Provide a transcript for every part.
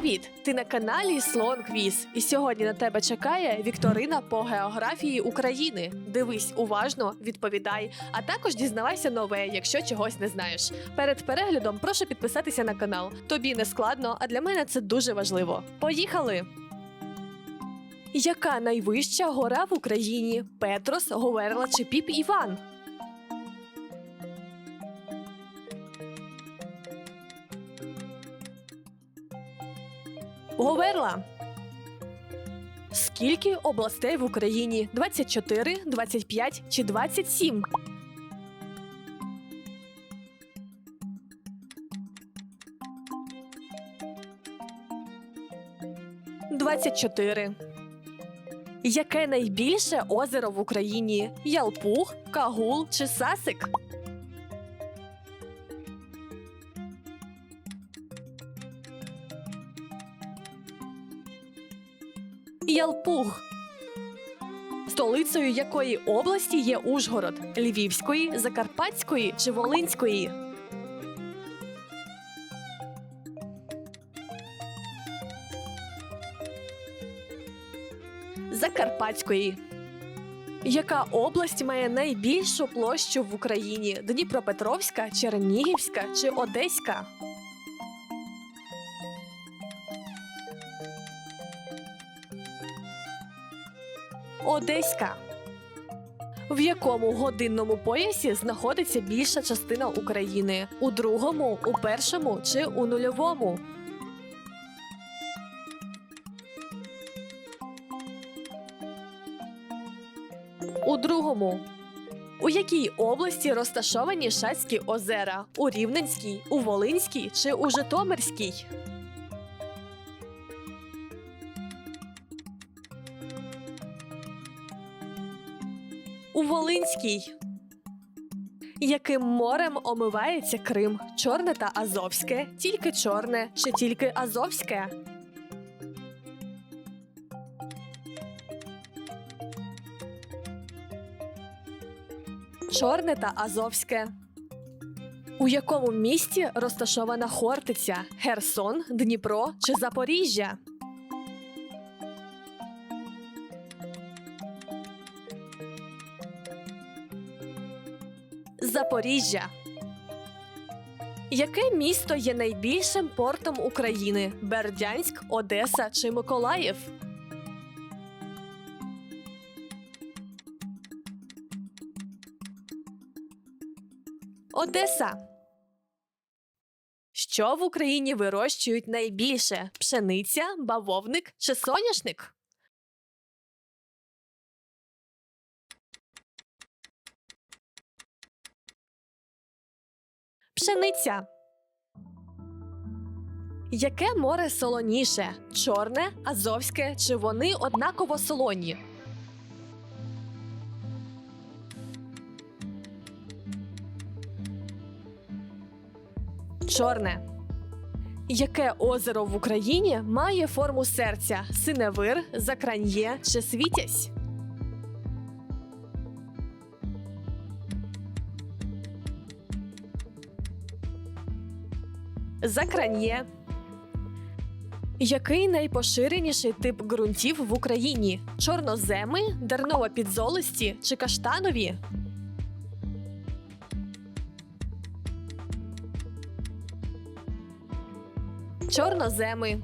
Привіт! Ти на каналі Слон Квіз. І сьогодні на тебе чекає вікторина по географії України. Дивись уважно, відповідай, а також дізнавайся нове, якщо чогось не знаєш. Перед переглядом прошу підписатися на канал. Тобі не складно, а для мене це дуже важливо. Поїхали! Яка найвища гора в Україні? Петрос, Говерла чи Піп Іван? Говерла. Скільки областей в Україні? 24, 25 чи 27? Двадцять чотири. Яке найбільше озеро в Україні? Ялпух, Кагул чи Сасик? Ялпух. Столицею якої області є Ужгород? Львівської, Закарпатської чи Волинської? Закарпатської. Яка область має найбільшу площу в Україні? Дніпропетровська, Чернігівська чи Одеська? Одеська. В якому годинному поясі знаходиться більша частина України? У другому, у першому чи у нульовому? У другому. У якій області розташовані Шацькі озера? У Рівненській, у Волинській чи у Житомирській? Волинській. Яким морем омивається Крим? Чорне та Азовське, тільки чорне чи тільки Азовське? Чорне та Азовське. У якому місті розташована Хортиця? Херсон, Дніпро чи Запоріжжя? Запоріжжя. Яке місто є найбільшим портом України? Бердянськ, Одеса чи Миколаїв? Одеса. Що в Україні вирощують найбільше? Пшениця, бавовник чи соняшник? Пшениця. Яке море солоніше? Чорне, Азовське чи вони однаково солоні? Чорне. Яке озеро в Україні має форму серця? Синевир, Закран'є чи Світязь? Закран'є. Який найпоширеніший тип ґрунтів в Україні? Чорноземи, дерново-підзолисті чи каштанові? Чорноземи.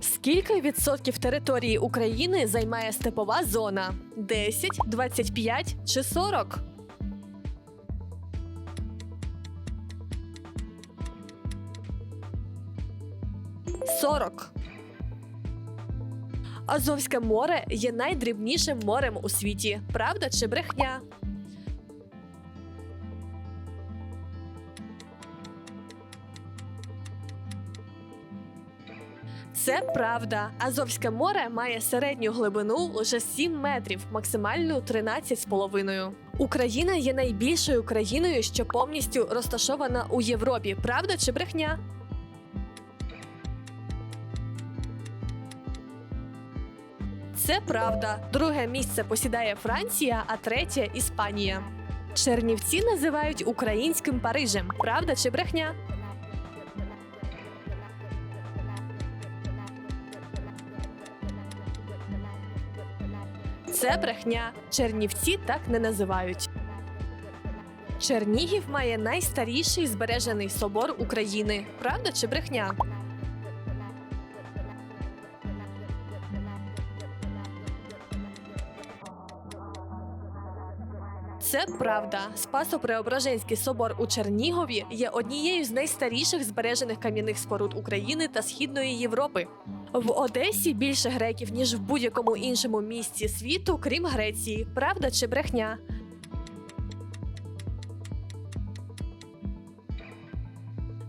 Скільки відсотків території України займає степова зона? 10, 25 чи 40? Сорок. Азовське море є найдрібнішим морем у світі. Правда чи брехня? Це правда. Азовське море має середню глибину лише 7 метрів, максимальну 13,5. Україна є найбільшою країною, що повністю розташована у Європі. Правда чи брехня? Це правда. Друге місце посідає Франція, а третє Іспанія. Чернівці називають українським Парижем. Правда чи брехня? Це брехня. Чернівці так не називають. Чернігів має найстаріший збережений собор України. Правда чи брехня? Це правда. Спасо-Преображенський собор у Чернігові є однією з найстаріших збережених кам'яних споруд України та Східної Європи. В Одесі більше греків, ніж в будь-якому іншому місці світу, крім Греції. Правда чи брехня?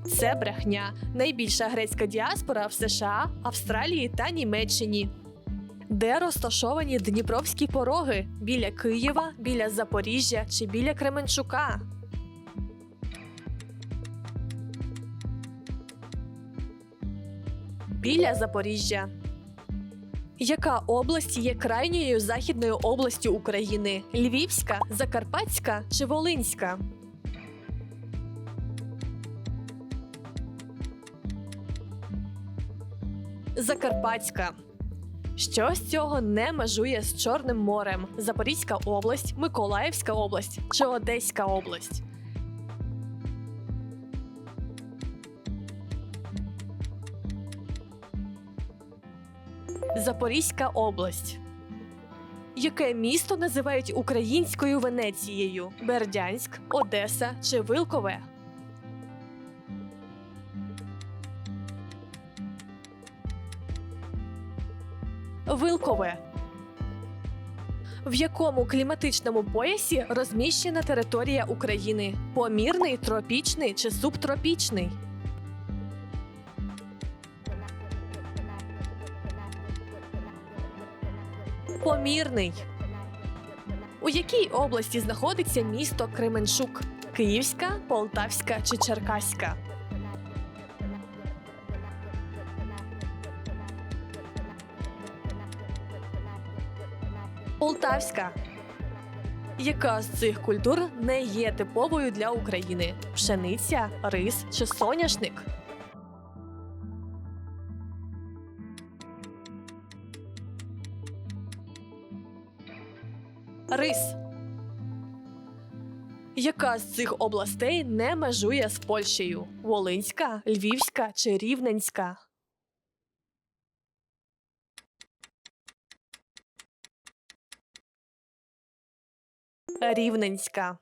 Це брехня. Найбільша грецька діаспора в США, Австралії та Німеччині. Де розташовані Дніпровські пороги? Біля Києва, біля Запоріжжя чи біля Кременчука? Біля Запоріжжя. Яка область є крайньою західною областю України? Львівська, Закарпатська чи Волинська? Закарпатська. Що з цього не межує з Чорним морем? Запорізька область, Миколаївська область чи Одеська область? Запорізька область. Яке місто називають українською Венецією? Бердянськ, Одеса чи Вилкове? Вилкове. В якому кліматичному поясі розміщена територія України? Помірний, тропічний чи субтропічний? Помірний. У якій області знаходиться місто Кременчук? Київська, Полтавська чи Черкаська? Полтавська. Яка з цих культур не є типовою для України? Пшениця, рис чи соняшник? Рис. Яка з цих областей не межує з Польщею? Волинська, Львівська чи Рівненська? Рівненська.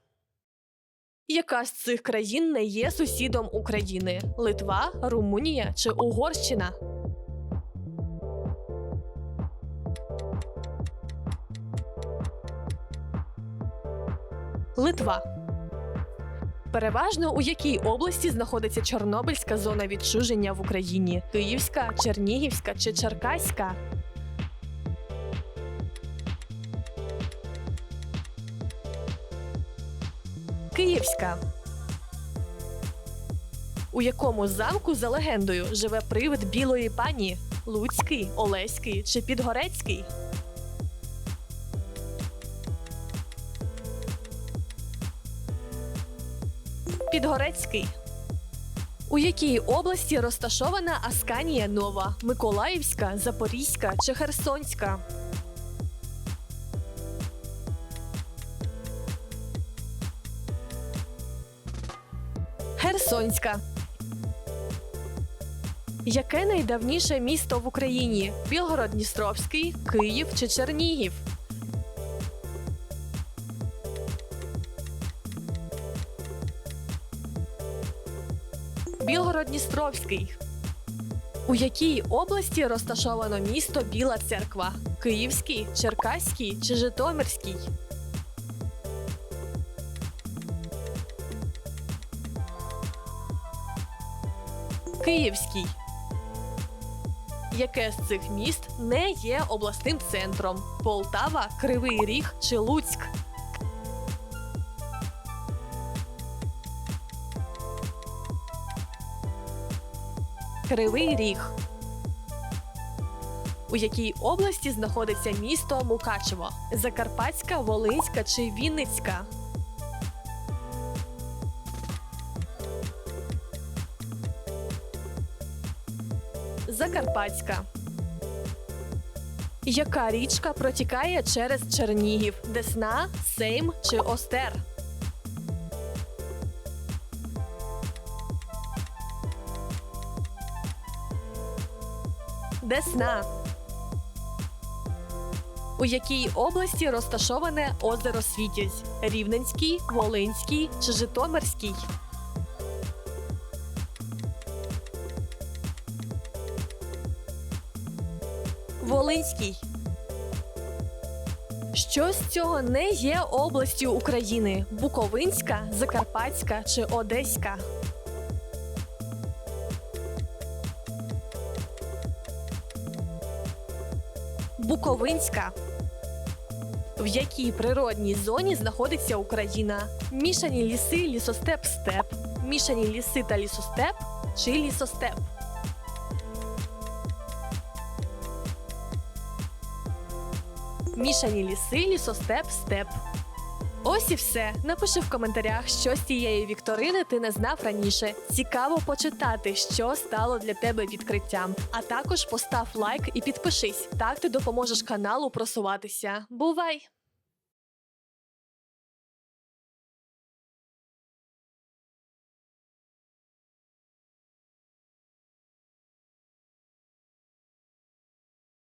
Яка з цих країн не є сусідом України? Литва, Румунія чи Угорщина? Литва. Переважно у якій області знаходиться Чорнобильська зона відчуження в Україні? Київська, Чернігівська чи Черкаська? Київська. У якому замку за легендою живе привид білої пані? Луцький, Олеський чи Підгорецький? Підгорецький. У якій області розташована Асканія Нова? Миколаївська, Запорізька чи Херсонська? Херсонська. Яке найдавніше місто в Україні? Білгород-Дністровський, Київ чи Чернігів? Білгород-Дністровський. У якій області розташовано місто Біла Церква? Київський, Черкаський чи Житомирський? Київський. Яке з цих міст не є обласним центром? Полтава, Кривий Ріг чи Луцьк? Кривий Ріг. У якій області знаходиться місто Мукачево? Закарпатська, Волинська чи Вінницька? Закарпатська. Яка річка протікає через Чернігів? Десна, Сейм чи Остер? Десна. У якій області розташоване озеро Світязь? Рівненський, Волинський чи Житомирський? Волинський. Що з цього не є областю України? Буковинська, Закарпатська чи Одеська? Буковинська. В якій природній зоні знаходиться Україна? Мішані ліси, лісостеп, степ, мішані ліси та лісостеп чи лісостеп? Мішані ліси, лісостеп, степ. Ось і все. Напиши в коментарях, що з цієї вікторини ти не знав раніше. Цікаво почитати, що стало для тебе відкриттям. А також постав лайк і підпишись. Так ти допоможеш каналу просуватися. Бувай!